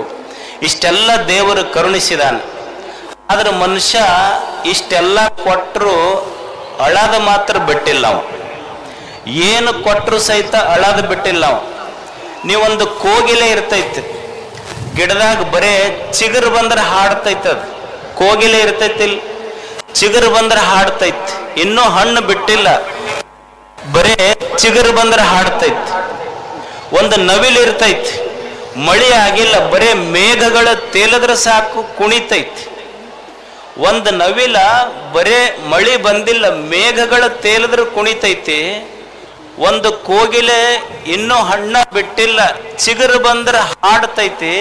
ಇಷ್ಟೆಲ್ಲ ದೇವರು ಕರುಣಿಸಿದಾನೆ. ಆದ್ರೆ ಮನುಷ್ಯ ಇಷ್ಟೆಲ್ಲ ಕೊಟ್ಟರು ಅಳದ ಮಾತ್ರ ಬಿಟ್ಟಿಲ್ಲ ನಾವು ಏನು ಕೊಟ್ಟರು ಸಹಿತ ಅಳದು ಬಿಟ್ಟಿಲ್ಲ ನಾವು ನೀವೊಂದು ಕೋಗಿಲೆ ಇರ್ತೈತಿ. ಗಿಡದಾಗ ಬರೇ ಚಿಗುರು ಬಂದ್ರೆ ಹಾಡ್ತೈತೆ ಅದು. ಕೋಗಿಲೆ ಇರ್ತೈತಿ ಚಿಗುರು ಬಂದ್ರೆ ಹಾಡ್ತೈತಿ. ಇನ್ನೂ ಹಣ್ಣು ಬಿಟ್ಟಿಲ್ಲ. ಬರೇ ಚಿಗುರು ಬಂದ್ರೆ ಹಾಡ್ತೈತಿ. ಒಂದು ನವಿಲು ಇರ್ತೈತಿ. ಮಳೆ ಆಗಿಲ್ಲ, ಬರೇ ಮೇಘಗಳ ತೇಲದ್ರ ಸಾಕು, ಕುಣಿತೈತಿ. ಒಂದು ನವಿಲ ಬರೇ ಮಳಿ ಬಂದಿಲ್ಲ, ಮೇಘಗಳ ತೇಲದ್ರ ಕುಣಿತೈತಿ. ಒಂದು ಕೋಗಿಲೆ ಇನ್ನೂ ಹಣ್ಣ ಬಿಟ್ಟಿಲ್ಲ, ಚಿಗುರು ಬಂದ್ರೆ ಹಾಡ್ತೈತಿ.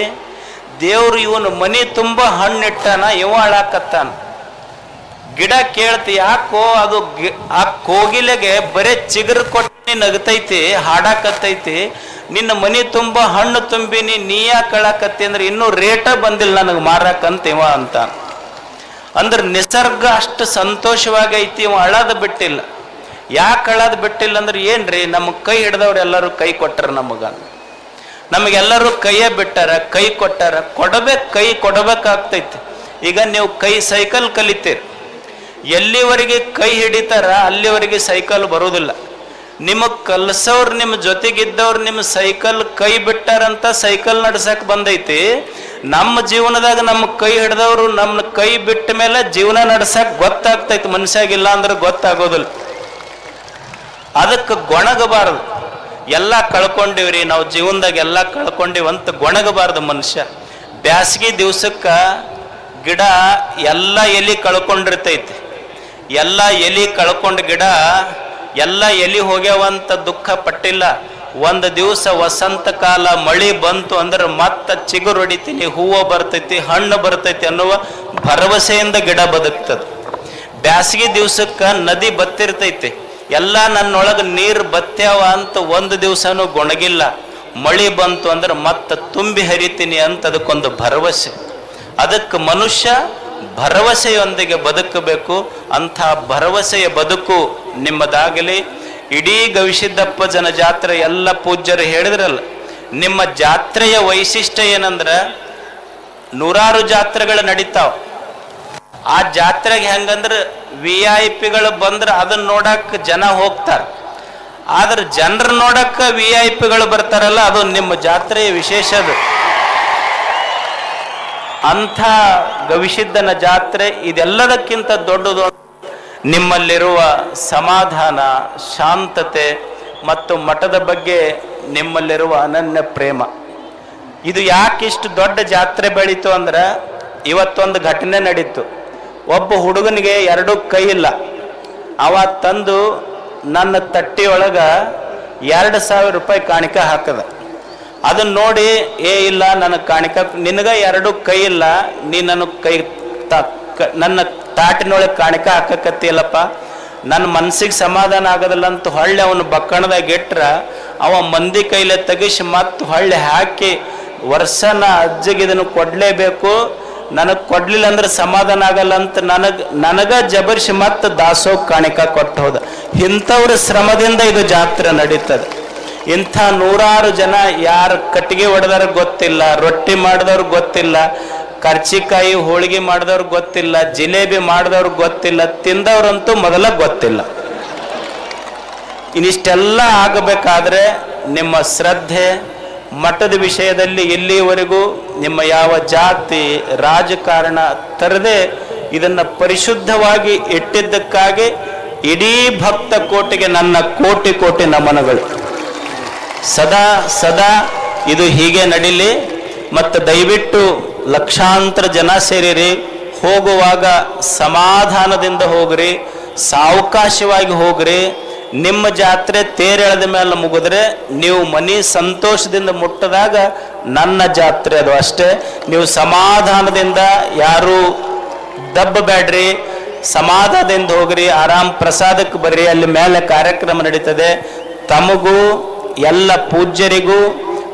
ದೇವ್ರು ಇವನು ಮನಿ ತುಂಬ ಹಣ್ಣಿಟ್ಟಾನ ಇವ ಹಾಳಾಕತ್ತಾನ. ಗಿಡ ಕೇಳ್ತಿ, ಯಾಕೋ ಅದು ಆ ಕೋಗಿಲೆಗೆ ಬರೇ ಚಿಗುರು ಕೊಟ್ಟು ನಗತೈತಿ, ಹಾಡಾಕತ್ತೈತಿ. ನಿನ್ನ ಮನಿ ತುಂಬ ಹಣ್ಣು ತುಂಬಿನಿ, ನೀ ಯಾಕೆ ಅಂದ್ರೆ ಇನ್ನೂ ರೇಟ ಬಂದಿಲ್ಲ ನನಗೆ ಮಾರಾಕಂತ ಇವ ಅಂತ ಅಂದ್ರೆ ನಿಸರ್ಗ ಅಷ್ಟು ಸಂತೋಷವಾಗೈತಿ, ಇವ ಅಳದ ಬಿಟ್ಟಿಲ್ಲ. ಯಾಕೆ ಕಳ್ಳದು ಬಿಟ್ಟಿಲ್ಲ ಅಂದ್ರೆ ಏನ್ರಿ? ನಮ್ಮ ಕೈ ಹಿಡ್ದವ್ರು ಎಲ್ಲರೂ ಕೈ ಕೊಟ್ಟರು ನಮಗ. ನಮಗೆಲ್ಲರೂ ಕೈಯೇ ಬಿಟ್ಟಾರ, ಕೈ ಕೊಟ್ಟಾರ. ಕೊಡಬೇಕು, ಕೈ ಕೊಡಬೇಕಾಗ್ತೈತಿ. ಈಗ ನೀವು ಕೈ ಸೈಕಲ್ ಕಲಿತೀರಿ. ಎಲ್ಲಿವರೆಗೆ ಕೈ ಹಿಡಿತಾರ, ಅಲ್ಲಿವರೆಗೆ ಸೈಕಲ್ ಬರೋದಿಲ್ಲ. ನಿಮಗೆ ಕಲ್ಸೋರು, ನಿಮ್ಮ ಜೊತೆಗಿದ್ದವ್ರು ನಿಮ್ಮ ಸೈಕಲ್ ಕೈ ಬಿಟ್ಟಾರಂತ ಸೈಕಲ್ ನಡ್ಸಕ್ಕೆ ಬಂದೈತಿ. ನಮ್ಮ ಜೀವನದಾಗ ನಮ್ಮ ಕೈ ಹಿಡ್ದವ್ರು ನಮ್ಮ ಕೈ ಬಿಟ್ಟ ಮೇಲೆ ಜೀವನ ನಡ್ಸಕ್ಕೆ ಗೊತ್ತಾಗ್ತೈತಿ. ಮನುಷ್ಯಾಗಿಲ್ಲ ಅಂದ್ರೆ ಗೊತ್ತಾಗೋದಿಲ್ಲ. ಅದಕ್ಕೆ ಗೊಣಗಬಾರದು. ಎಲ್ಲ ಕಳ್ಕೊಂಡಿವ್ರಿ, ನಾವು ಜೀವನದಾಗ ಎಲ್ಲ ಕಳ್ಕೊಂಡಿವಂತ ಗೊಣಗಬಾರ್ದು ಮನುಷ್ಯ. ಬ್ಯಾಸಗಿ ದಿವ್ಸಕ್ಕ ಗಿಡ ಎಲ್ಲ ಎಲಿ ಕಳ್ಕೊಂಡಿರ್ತೈತಿ. ಎಲ್ಲ ಎಲಿ ಕಳ್ಕೊಂಡ ಗಿಡ ಎಲ್ಲ ಎಲಿ ಹೋಗ್ಯಾವಂತ ದುಃಖ ಪಟ್ಟಿಲ್ಲ. ಒಂದು ದಿವಸ ವಸಂತ ಕಾಲ ಮಳಿ ಬಂತು ಅಂದ್ರೆ ಮತ್ತೆ ಚಿಗುರು ಹೊಡಿತೀನಿ, ಹೂವು ಬರ್ತೈತಿ, ಹಣ್ಣು ಬರ್ತೈತಿ ಅನ್ನುವ ಭರವಸೆಯಿಂದ ಗಿಡ ಬದುಕ್ತದೆ. ಬ್ಯಾಸಗಿ ದಿವಸಕ್ಕೆ ನದಿ ಬತ್ತಿರ್ತೈತಿ. ಎಲ್ಲ ನನ್ನೊಳಗೆ ನೀರು ಬತ್ತೇವ ಅಂತ ಒಂದು ದಿವಸನೂ ಗೊಣಗಿಲ್ಲ. ಮಳಿ ಬಂತು ಅಂದ್ರೆ ಮತ್ತೆ ತುಂಬಿ ಹರಿತೀನಿ ಅಂತ ಅದಕ್ಕೊಂದು ಭರವಸೆ. ಅದಕ್ಕೆ ಮನುಷ್ಯ ಭರವಸೆಯೊಂದಿಗೆ ಬದುಕಬೇಕು. ಅಂಥ ಭರವಸೆಯ ಬದುಕು ನಿಮ್ಮದಾಗಲಿ. ಇಡೀ ಗವಿಸಿದ್ದಪ್ಪ ಜನ ಜಾತ್ರೆ ಎಲ್ಲ ಪೂಜ್ಯರು ಹೇಳಿದ್ರಲ್ಲ, ನಿಮ್ಮ ಜಾತ್ರೆಯ ವೈಶಿಷ್ಟ್ಯ ಏನಂದ್ರೆ ನೂರಾರು ಜಾತ್ರೆಗಳು ನಡೀತಾವ. ಆ ಜಾತ್ರೆಗೆ ಹೆಂಗಂದ್ರೆ ವಿ ಐ ಪಿಗಳು ಬಂದ್ರೆ ಅದನ್ನ ನೋಡಕ್ಕೆ ಜನ ಹೋಗ್ತಾರ. ಆದ್ರೆ ಜನರು ನೋಡಕ್ಕೆ ವಿ ಐ ಪಿಗಳು ಬರ್ತಾರಲ್ಲ, ಅದು ನಿಮ್ಮ ಜಾತ್ರೆಯ ವಿಶೇಷ ಅದು. ಅಂಥ ಗವಿಸಿದ್ದನ ಜಾತ್ರೆ ಇದೆಲ್ಲದಕ್ಕಿಂತ ದೊಡ್ಡದು ನಿಮ್ಮಲ್ಲಿರುವ ಸಮಾಧಾನ, ಶಾಂತತೆ ಮತ್ತು ಮಠದ ಬಗ್ಗೆ ನಿಮ್ಮಲ್ಲಿರುವ ಅನನ್ಯ ಪ್ರೇಮ. ಇದು ಯಾಕೆ ಇಷ್ಟು ದೊಡ್ಡ ಜಾತ್ರೆ ಬೆಳೀತು ಅಂದ್ರೆ ಇವತ್ತೊಂದು ಘಟನೆ ನಡೀತು. ಒಬ್ಬ ಹುಡುಗನಿಗೆ ಎರಡು ಕೈ ಇಲ್ಲ. ಅವ ತಂದು ನನ್ನ ತಟ್ಟಿಯೊಳಗ ಎರಡು ಸಾವಿರ ರೂಪಾಯಿ ಕಾಣಿಕ ಹಾಕದ. ಅದನ್ನ ನೋಡಿ, ಏ ಇಲ್ಲ, ನನ್ನ ಕಾಣಿಕ, ನಿನಗ ಎರಡು ಕೈ ಇಲ್ಲ, ನೀ ನನ್ನ ಕೈ ನನ್ನ ತಾಟಿನೊಳಗೆ ಕಾಣಿಕ ಹಾಕಕತ್ತಿಲ್ಲಪ್ಪ ನನ್ನ ಮನ್ಸಿಗೆ ಸಮಾಧಾನ ಆಗೋದಿಲ್ಲ ಅಂತ ಹೊಳ್ಳೆ ಅವನು ಬಕ್ಕಣದಾಗ ಇಟ್ರ, ಅವ ಮಂದಿ ಕೈಲೆ ತೆಗಿಸಿ ಮತ್ತೆ ಹೊಳ್ಳೆ ಹಾಕಿ, ವರ್ಷನ ಅಜ್ಜಿಗೆ ಇದನ್ನು ಕೊಡ್ಲೇಬೇಕು ನನಗೆ ಕೊಡ್ಲಿಲ್ಲ ಅಂದ್ರೆ ಸಮಾಧಾನ ಆಗಲ್ಲ ಅಂತ ನನಗೆ, ನನಗ ಜಬರ್ಷಿ ಮತ್ತು ದಾಸೋಗ್ ಕಾಣಿಕ ಕೊಟ್ಟು ಹೋದ. ಇಂಥವ್ರ ಶ್ರಮದಿಂದ ಇದು ಜಾತ್ರೆ ನಡೀತದೆ. ಇಂಥ ನೂರಾರು ಜನ ಯಾರು ಕಟ್ಟಿಗೆ ಹೊಡೆದವ್ರ ಗೊತ್ತಿಲ್ಲ, ರೊಟ್ಟಿ ಮಾಡಿದವ್ರು ಗೊತ್ತಿಲ್ಲ, ಕರ್ಚಿಕಾಯಿ ಹೋಳಿಗೆ ಮಾಡಿದವ್ರು ಗೊತ್ತಿಲ್ಲ, ಜಿಲೇಬಿ ಮಾಡಿದವ್ರು ಗೊತ್ತಿಲ್ಲ, ತಿಂದವ್ರಂತೂ ಮೊದಲ ಗೊತ್ತಿಲ್ಲ. ಇನ್ನಿಷ್ಟೆಲ್ಲ ಆಗಬೇಕಾದ್ರೆ ನಿಮ್ಮ ಶ್ರದ್ಧೆ ಮಠದ ವಿಷಯದಲ್ಲಿ ಎಲ್ಲಿಯವರೆಗೂ ನಿಮ್ಮ ಯಾವ ಜಾತಿ, ರಾಜಕಾರಣ ತರದೆ ಇದನ್ನು ಪರಿಶುದ್ಧವಾಗಿ ಇಟ್ಟಿದ್ದಕ್ಕಾಗಿ ಇಡೀ ಭಕ್ತ ಕೋಟಿಗೆ ನನ್ನ ಕೋಟಿ ಕೋಟಿ ನಮನಗಳು. ಸದಾ ಸದಾ ಇದು ಹೀಗೆ ನಡೀಲಿ. ಮತ್ತು ದಯವಿಟ್ಟು ಲಕ್ಷಾಂತರ ಜನ ಸೇರಿರಿ. ಹೋಗುವಾಗ ಸಮಾಧಾನದಿಂದ ಹೋಗ್ರಿ. ಸಾವಕಾಶವಾಗಿ ಹೋಗ್ರಿ. ನಿಮ್ಮ ಜಾತ್ರೆ ತೇರೆಳೆದ ಮೇಲೆ ಮುಗಿದ್ರೆ ನೀವು ಮನಿ ಸಂತೋಷದಿಂದ ಮುಟ್ಟದಾಗ ನನ್ನ ಜಾತ್ರೆ ಅದು ಅಷ್ಟೇ. ನೀವು ಸಮಾಧಾನದಿಂದ ಯಾರು ದಬ್ಬಬೇಡ್ರಿ ಸಮಾಧಾನದಿಂದ ಹೋಗ್ರಿ, ಆರಾಮ್ ಪ್ರಸಾದಕ್ಕೆ ಬರ್ರಿ, ಅಲ್ಲಿ ಮೇಲೆ ಕಾರ್ಯಕ್ರಮ ನಡೀತದೆ. ತಮಗೂ, ಎಲ್ಲ ಪೂಜ್ಯರಿಗೂ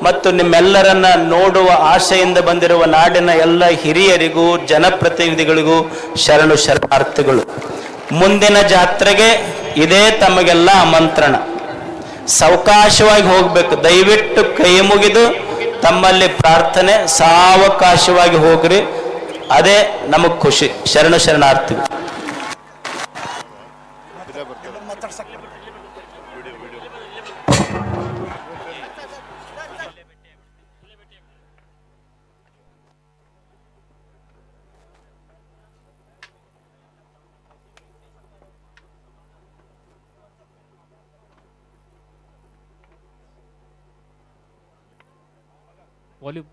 ಮತ್ತು ನಿಮ್ಮೆಲ್ಲರನ್ನ ನೋಡುವ ಆಶೆಯಿಂದ ಬಂದಿರುವ ನಾಡಿನ ಎಲ್ಲ ಹಿರಿಯರಿಗೂ, ಜನಪ್ರತಿನಿಧಿಗಳಿಗೂ ಶರಣು ಶರಣಾರ್ಥಿಗಳು. ಮುಂದಿನ ಜಾತ್ರೆಗೆ ಇದೇ ತಮಗೆಲ್ಲ ಆಮಂತ್ರಣ. ಸಾವಕಾಶವಾಗಿ ಹೋಗ್ಬೇಕು. ದಯವಿಟ್ಟು ಕೈ ಮುಗಿದು ತಮ್ಮಲ್ಲಿ ಪ್ರಾರ್ಥನೆ, ಸಾವಕಾಶವಾಗಿ ಹೋಗ್ರಿ. ಅದೇ ನಮಗ್ ಖುಷಿ. ಶರಣ ಶರಣಾರ್ಥಿಗಳು. वॉल्यूम।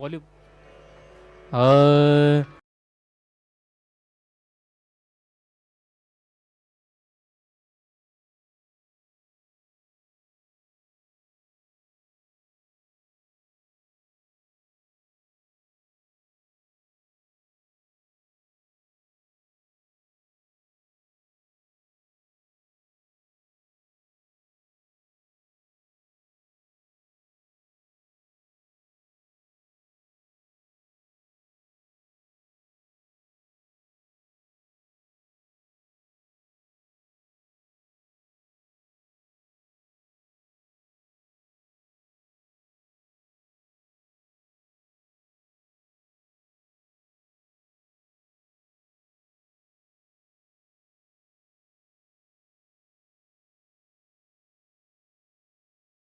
ಆ ವಾಲ್ಯೂಮ್ ಆ